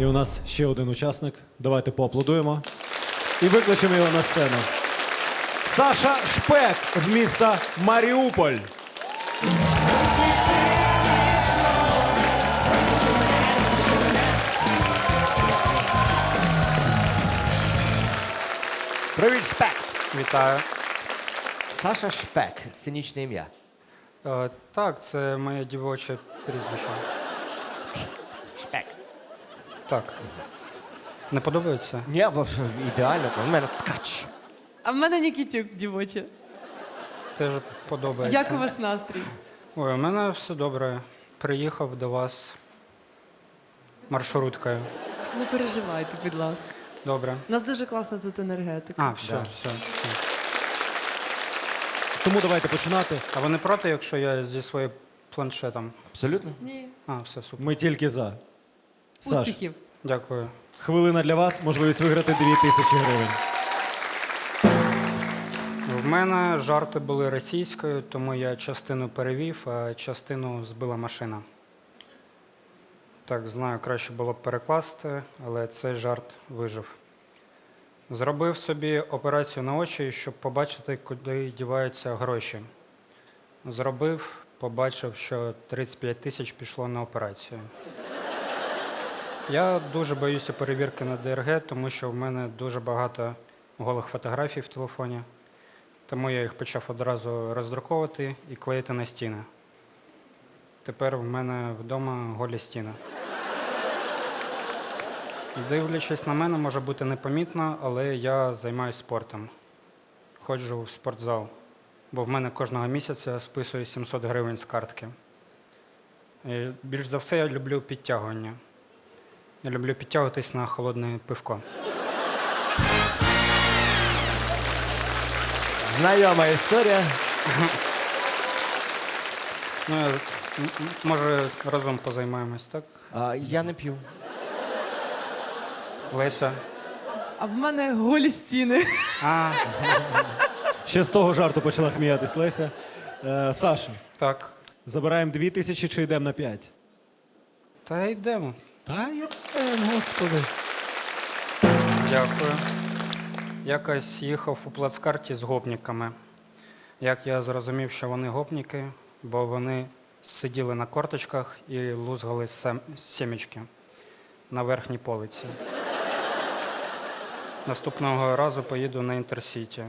І у нас ще один учасник. Давайте поаплодуємо. І викличемо його на сцену. Саша Шпек з міста Маріуполь. Привіт, Шпек! Вітаю. Саша Шпек, сценічне ім'я. Е, так, це моє дівоче прізвище. Шпек. Так. Не подобається? Ні, в- ідеально, у мене ткач. А в мене Нікітюк, дівоче. Теж подобається. Як у вас настрій? Ой, у мене все добре. Приїхав до вас маршруткою. Не переживайте, будь ласка. Добре. У нас дуже класна тут енергетика. А, все, все, все. Тому давайте починати. А ви не проти, якщо я зі своїм планшетом? Абсолютно. Ні. А, все, супер. Ми тільки за. Саш, Успіхів. Дякую. хвилина для вас, можливість виграти 2000 гривень. В мене жарти були російською, тому я частину перевів, а частину збила машина. Так, знаю, краще було б перекласти, але цей жарт вижив. Зробив собі операцію на очі, щоб побачити, куди діваються гроші. Зробив, побачив, що 35 тисяч пішло на операцію. Я дуже боюся перевірки на ДРГ, тому що в мене дуже багато голих фотографій в телефоні. Тому я їх почав одразу роздруковувати і клеїти на стіни. Тепер в мене вдома голі стіни. Дивлячись на мене, може бути непомітно, але я займаюся спортом. Ходжу в спортзал, бо в мене кожного місяця списує 700 гривень з картки. І більш за все я люблю підтягування. Я люблю підтягуватись на холодне пивко. Знайома історія. Ну, я- м- м- може, разом позаймаємось, так? А, я не п'ю. Леся. А в мене голі стіни. А, Ще з того жарту почала сміятись Леся. Е, Саша, так. забираємо 2000 чи йдемо на 5? Та йдемо. Я е, господи. Дякую. Якось їхав у плацкарті з гопниками. Як я зрозумів, що вони гопніки, бо вони сиділи на корточках і лузгали сімечки на верхній полиці. Наступного разу поїду на інтерсіті.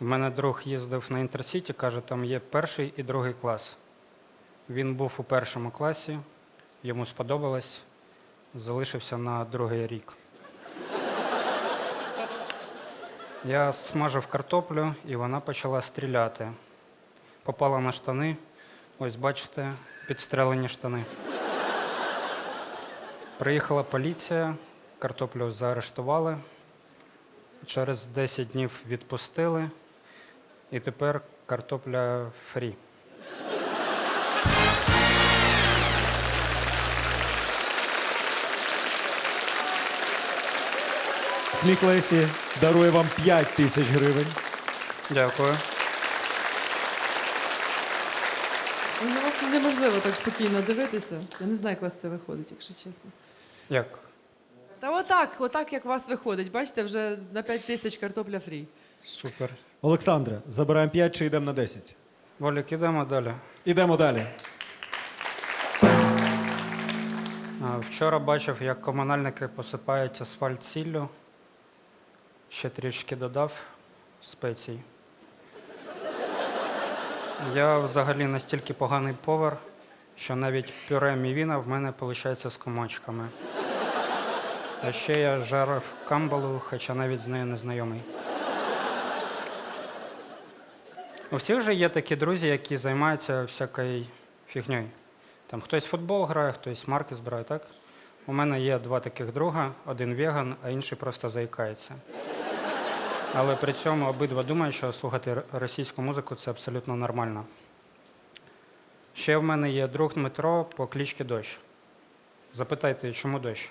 В мене друг їздив на інтерсіті, каже, там є перший і другий клас. Він був у першому класі, йому сподобалось, залишився на другий рік. Я смажив картоплю, і вона почала стріляти. Попала на штани. Ось бачите, підстрелені штани. Приїхала поліція, картоплю заарештували. Через 10 днів відпустили, і тепер картопля фрі. Сміх Лесі дарує вам 5 тисяч гривень. Дякую. Ну, На вас неможливо так спокійно дивитися. Я не знаю, як у вас це виходить, якщо чесно. Як? Та отак, отак, як у вас виходить. Бачите, вже на 5 тисяч картопля фрі. Супер. Олександре, забираємо 5 чи йдемо на 10? Волік, ідемо далі. Ідемо далі. А, Вчора бачив, як комунальники посипають асфальт сіллю. Ще трішки додав спецій. Я взагалі настільки поганий повар, що навіть пюре мівіна в мене виходить з комочками. А ще я жарив камбалу, хоча навіть з нею не знайомий. У всіх же є такі друзі, які займаються всякою фігньою. Там хтось футбол грає, хтось марки збирає, так? У мене є два таких друга: один веган, а інший просто заїкається. Але при цьому обидва думають, що слухати російську музику це абсолютно нормально. Ще в мене є друг Дмитро по клічці Дощ. Запитайте, чому дощ?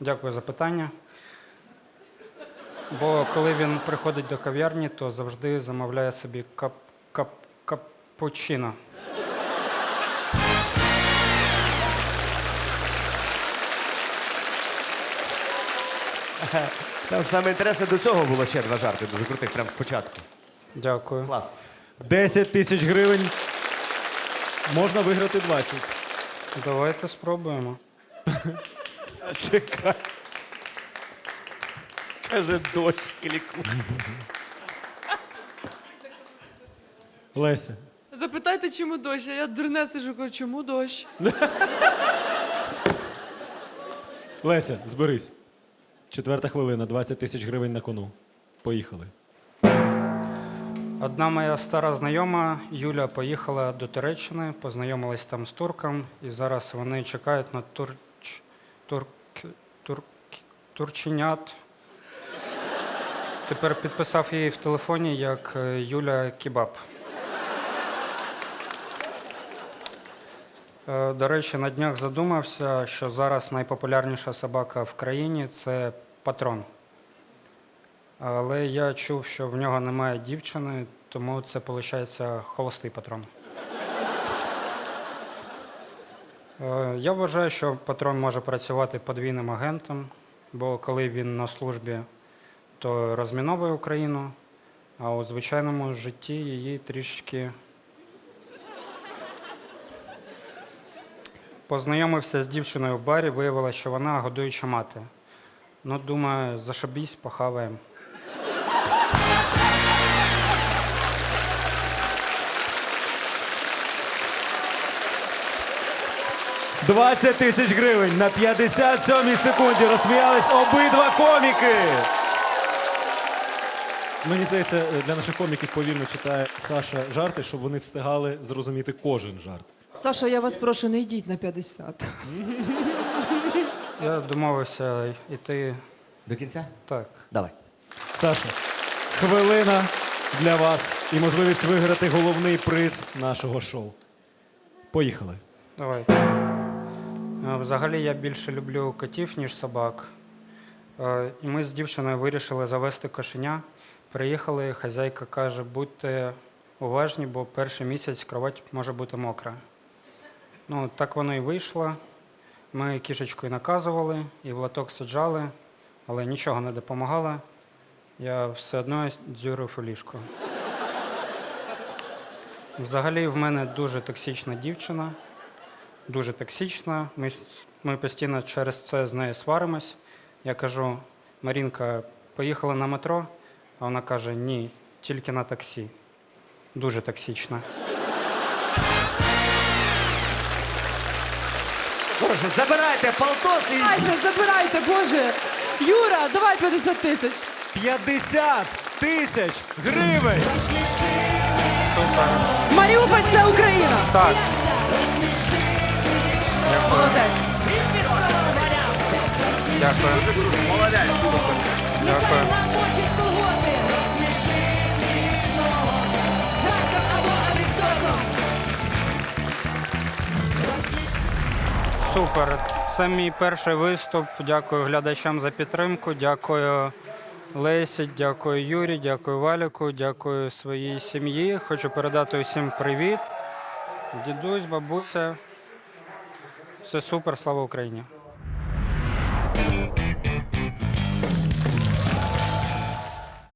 Дякую за питання. Бо коли він приходить до кав'ярні, то завжди замовляє собі кап, Там саме інтересне до цього було ще два жарти, дуже крутих, прямо спочатку. Дякую. Клас. 10 тисяч гривень. Можна виграти 20. Давайте спробуємо. Чекай. Каже, дощ кліку. Леся, Запитайте, чому дощ, а я дурне сижу, кажу, чому дощ? Леся, зберись. Четверта хвилина, 20 тисяч гривень на кону. Поїхали. Одна моя стара знайома Юля поїхала до Туреччини, познайомилась там з турком, і зараз вони чекають на турч... турк... турк... турченят. Тепер підписав її в телефоні як е, Юля Кібаб. До речі, на днях задумався, що зараз найпопулярніша собака в країні це патрон. Але я чув, що в нього немає дівчини, тому це виходить холостий патрон. Е, Я вважаю, що патрон може працювати подвійним агентом, бо коли він на службі, то розміновує Україну, а у звичайному житті її трішки. Познайомився з дівчиною в барі, виявилося, що вона годуюча мати. Ну, думаю, зашибісь, похаваємо. – 20 тисяч гривень на 57 секунді розсміялись обидва коміки. Мені здається, для наших коміків повільно читає Саша жарти, щоб вони встигали зрозуміти кожен жарт. Саша, я вас прошу, не йдіть на 50. Я домовився йти До кінця? так. Давай. Саша, хвилина для вас і можливість виграти головний приз нашого шоу. Поїхали. Давай. Е, Взагалі я більше люблю котів, ніж собак. Е, І ми з дівчиною вирішили завести кошеня. Приїхали, хазяйка каже, будьте уважні, бо перший місяць кровать може бути мокра. Ну, так воно і вийшло. Ми кішечкою наказували і в лоток саджали, але нічого не допомагало. Я все одно дзюрив у ліжко. Взагалі в мене дуже токсична дівчина дуже токсична. Ми, ми постійно через це з нею сваримось. Я кажу, Марінка, поїхала на метро, а вона каже, ні, тільки на таксі. Дуже токсична. Боже, забирайте полтос і. Дайте, забирайте, Боже! Юра, давай 50 тисяч. 50 тисяч гривень! Маріуполь це Україна. Так, Молодець. дякую. Дякую. Супер. Це мій перший виступ. Дякую глядачам за підтримку. Дякую Лесі, дякую Юрі, дякую Валіку, дякую своїй сім'ї. Хочу передати усім привіт. Дідусь, бабуся. Все супер, слава Україні.